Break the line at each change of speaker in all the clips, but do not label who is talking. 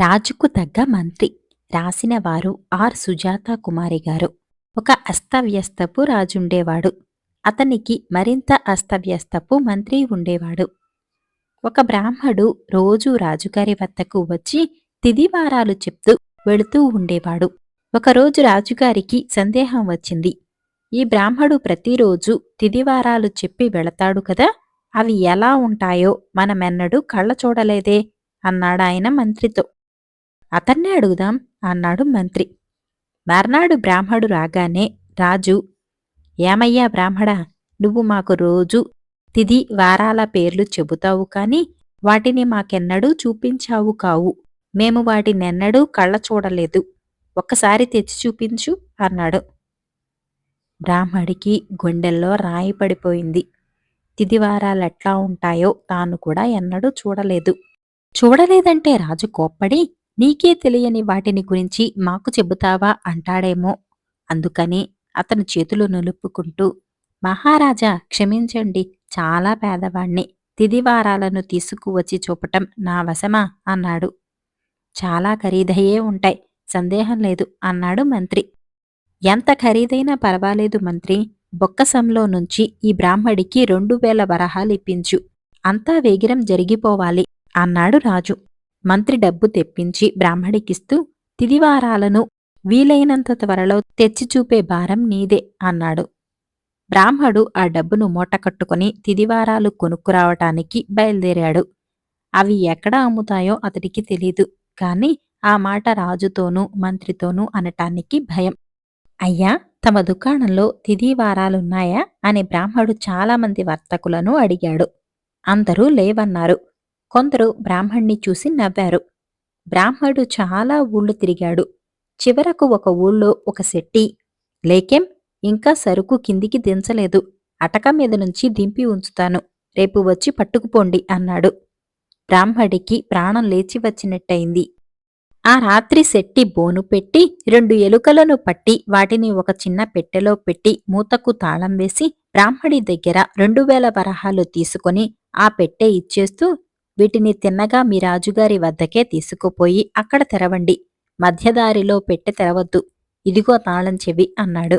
రాజుకు తగ్గ మంత్రి రాసిన వారు ఆర్. సుజాత కుమారి గారు. ఒక అస్తవ్యస్తపు రాజుండేవాడు. అతనికి మరింత అస్తవ్యస్తపు మంత్రి ఉండేవాడు. ఒక బ్రాహ్మడు రోజూ రాజుగారి వద్దకు వచ్చి తిదివారాలు చెప్తూ వెళుతూ ఉండేవాడు. ఒకరోజు రాజుగారికి సందేహం వచ్చింది. ఈ బ్రాహ్మడు ప్రతిరోజు తిదివారాలు చెప్పి వెళతాడు కదా అవి ఎలా ఉంటాయో మనమెన్నడూ కళ్ళ చూడలేదే అన్నాడాయన మంత్రితో. అతన్నే అడుగుదాం అన్నాడు మంత్రి. మర్నాడు బ్రాహ్మడు రాగానే రాజు ఏమయ్యా బ్రాహ్మడా నువ్వు మాకు రోజు తిది వారాల పేర్లు చెబుతావు కాని వాటిని మాకెన్నడూ చూపించావు కావు. మేము వాటినెన్నడూ కళ్ళ చూడలేదు. ఒక్కసారి తెచ్చి చూపించు అన్నాడు. బ్రాహ్మడికి గుండెల్లో రాయి పడిపోయింది. తిదివారాలెట్లా ఉంటాయో తాను కూడా ఎన్నడూ చూడలేదు. చూడలేదంటే రాజు కోప్పడి నీకే తెలియని వాటిని గురించి మాకు చెబుతావా అంటాడేమో. అందుకని అతను చేతులు నులుపుకుంటూ మహారాజా క్షమించండి చాలా పేదవాణ్ణి. తిదివారాలను తీసుకువచ్చి చూపటం నా వశమా? అన్నాడు. చాలా ఖరీదయ్యే ఉంటాయి. సందేహం లేదు అన్నాడు మంత్రి. ఎంత ఖరీదైనా పర్వాలేదు మంత్రి. బొక్కసంలో నుంచి ఈ బ్రాహ్మడికి రెండు వేల వరహాలు ఇప్పించు. అంతా వేగిరం జరిగిపోవాలి అన్నాడు రాజు. మంత్రి డబ్బు తెప్పించి బ్రాహ్మడికిస్తూ తిదివారాలను వీలైనంత త్వరలో తెచ్చి చూపే భారం నీదే అన్నాడు. బ్రాహ్మడు ఆ డబ్బును మూటకట్టుకుని తిదివారాలు కొనుక్కురావటానికి బయలుదేరాడు. అవి ఎక్కడ అమ్ముతాయో అతడికి తెలీదు. కాని ఆ మాట రాజుతోనూ మంత్రితోనూ అనటానికి భయం. అయ్యా తమ దుకాణంలో తిదివారాలున్నాయా? అని బ్రాహ్మడు చాలామంది వర్తకులను అడిగాడు. అందరూ లేవన్నారు. కొందరు బ్రాహ్మణ్ణి చూసి నవ్వారు. బ్రాహ్మడు చాలా ఊళ్ళు తిరిగాడు. చివరకు ఒక ఊళ్ళో ఒక శెట్టి లేకేం ఇంకా సరుకు కిందికి దించలేదు. అటక మీద నుంచి దింపి ఉంచుతాను. రేపు వచ్చి పట్టుకుపోండి అన్నాడు. బ్రాహ్మడికి ప్రాణం లేచి వచ్చినట్టయింది. ఆ రాత్రి శెట్టి బోను పెట్టి రెండు ఎలుకలను పట్టి వాటిని ఒక చిన్న పెట్టెలో పెట్టి మూతకు తాళం వేసి బ్రాహ్మడి దగ్గర రెండు వేల వరహాలు తీసుకొని ఆ పెట్టె ఇచ్చేస్తూ వీటిని తిన్నగా మీ రాజుగారి వద్దకే తీసుకుపోయి అక్కడ తెరవండి. మధ్యదారిలో పెట్టె తెరవద్దు. ఇదిగో తాళం చెవి అన్నాడు.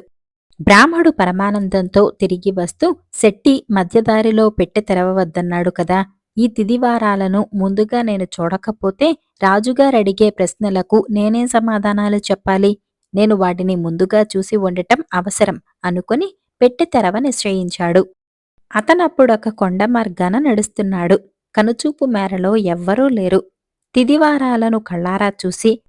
బ్రాహ్మడు పరమానందంతో తిరిగి వస్తూ శెట్టి మధ్యదారిలో పెట్టి తెరవవద్దన్నాడు కదా. ఈ తిదివారాలను ముందుగా నేను చూడకపోతే రాజుగారడిగే ప్రశ్నలకు నేనేం సమాధానాలు చెప్పాలి? నేను వాటిని ముందుగా చూసి ఉండటం అవసరం అనుకుని పెట్టె తెరవ నిశ్చయించాడు. అతనప్పుడొక కొండ మార్గాన నడుస్తున్నాడు. కనుచూపు మేరలో ఎవ్వరూ లేరు. తిదివారాలను కళ్ళారా చూసి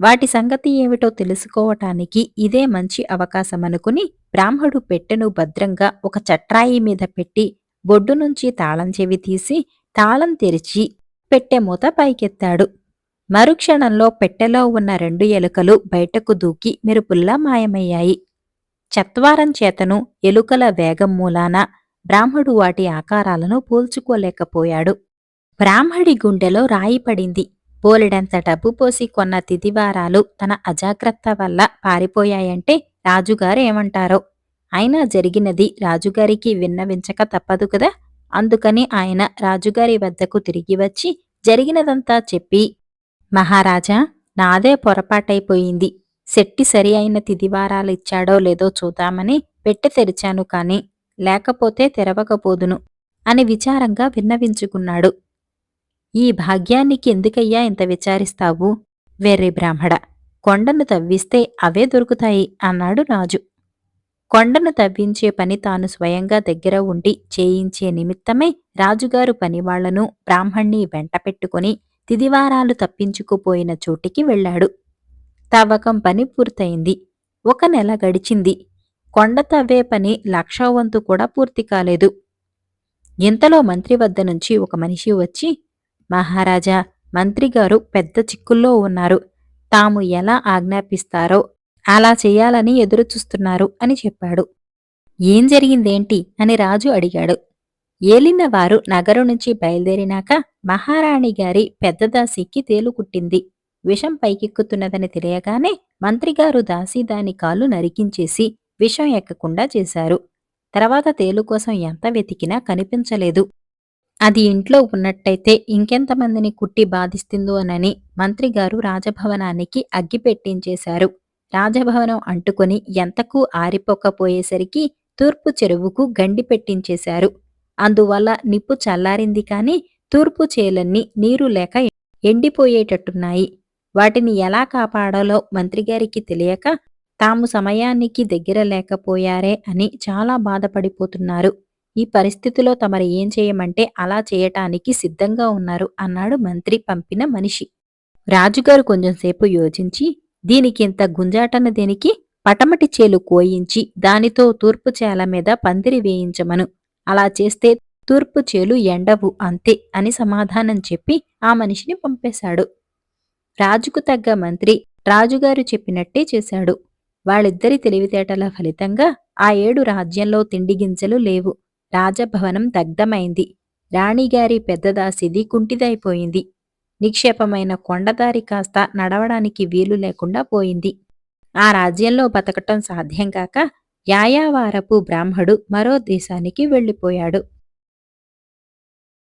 వాటి సంగతి ఏమిటో తెలుసుకోవటానికి ఇదే మంచి అవకాశమనుకుని బ్రాహ్మడు పెట్టెను భద్రంగా ఒక చట్రాయి మీద పెట్టి బొడ్డు నుంచి తాళం చెవి తీసి తాళం తెరిచి పెట్టె మూత పైకెత్తాడు. మరుక్షణంలో పెట్టెలో ఉన్న రెండు ఎలుకలు బయటకు దూకి మెరుపుల్లా మాయమయ్యాయి. చత్వారం చేతను ఎలుకల వేగం మూలాన బ్రాహ్మడు వాటి ఆకారాలను పోల్చుకోలేకపోయాడు. బ్రాహ్మడి గుండెలో రాయి పడింది. బోలెడంత డబ్బు పోసి కొన్న తిదివారాలు తన అజాగ్రత్త వల్ల పారిపోయాయంటే రాజుగారు ఏమంటారో? అయినా జరిగినది రాజుగారికి విన్నవించక తప్పదు కదా? అందుకని ఆయన రాజుగారి వద్దకు తిరిగి వచ్చి జరిగినదంతా చెప్పి మహారాజా నాదే పొరపాటైపోయింది. శెట్టి సరి అయిన తిదివారాలు ఇచ్చాడో లేదో చూద్దామని పెట్టె తెరిచాను కాని లేకపోతే తెరవకపోదును అని విచారంగా విన్నవించుకున్నాడు. ఈ భాగ్యానికి ఎందుకయ్యా ఇంత విచారిస్తావు? వెర్రి బ్రాహ్మడ కొండను తవ్విస్తే అవే దొరుకుతాయి అన్నాడు రాజు. కొండను తవ్వించే పని తాను స్వయంగా దగ్గర ఉండి చేయించే నిమిత్తమై రాజుగారు పనివాళ్ళను బ్రాహ్మణ్ణి వెంట పెట్టుకుని తిదివారాలు తప్పించుకుపోయిన చోటికి వెళ్ళాడు. తవ్వకం పని పూర్తయింది. ఒక నెల గడిచింది. కొండ తవ్వే పని లక్షవంతు కూడా పూర్తి కాలేదు. ఇంతలో మంత్రి వద్ద నుంచి ఒక మనిషి వచ్చి మహారాజా మంత్రిగారు పెద్ద చిక్కుల్లో ఉన్నారు. తాము ఎలా ఆజ్ఞాపిస్తారో అలా చేయాలని ఎదురుచూస్తున్నారు అని చెప్పాడు. ఏం జరిగిందేంటి? అని రాజు అడిగాడు. ఏలినవారు నగరం నుంచి బయలుదేరినాక మహారాణి గారి పెద్దదాసికి తేలుకుట్టింది విషం పైకెక్కుతున్నదని తెలియగానే మంత్రిగారు దాసి దాని కాలు నరికించేసి విషం ఎక్కకుండా చేశారు. తర్వాత తేలు కోసం ఎంత వెతికినా కనిపించలేదు. అది ఇంట్లో ఉన్నట్టయితే ఇంకెంతమందిని కుట్టి బాధిస్తుందోనని మంత్రిగారు రాజభవనానికి అగ్గి పెట్టించేశారు. రాజభవనం అంటుకొని ఎంతకు ఆరిపోకపోయేసరికి తూర్పు చెరువుకు గండి పెట్టించేశారు. అందువల్ల నిప్పు చల్లారింది కాని తూర్పు చేలన్నీ నీరు లేక ఎండిపోయేటట్టున్నాయి. వాటిని ఎలా కాపాడాలో మంత్రిగారికి తెలియక తాము సమయానికి దగ్గర లేకపోయారే అని చాలా బాధపడిపోతున్నారు. ఈ పరిస్థితిలో తమరు ఏం చేయమంటే అలా చేయటానికి సిద్ధంగా ఉన్నారు అన్నాడు మంత్రి పంపిన మనిషి. రాజుగారు కొంచెంసేపు యోచించి దీనికింత గుంజాటన దేనికి? పటమటి చేలు కోయించి దానితో తూర్పు చేల మీద పందిరి వేయించమను. అలా చేస్తే తూర్పు చేలు ఎండవు అంతే అని సమాధానం చెప్పి ఆ మనిషిని పంపేశాడు. రాజుకు తగ్గ మంత్రి రాజుగారు చెప్పినట్టే చేశాడు. వాళ్ళిద్దరి తెలివితేటల ఫలితంగా ఆ ఏడు రాజ్యంలో తిండి గింజలు లేవు. రాజభవనం దగ్ధమైంది. రాణిగారి పెద్దదాసిది కుంటిదైపోయింది. నిక్షేపమైన కొండదారి కాస్త నడవడానికి వీలు లేకుండా పోయింది. ఆ రాజ్యంలో బతకటం సాధ్యం కాక యాయావారపు బ్రాహ్మడు మరో దేశానికి వెళ్ళిపోయాడు.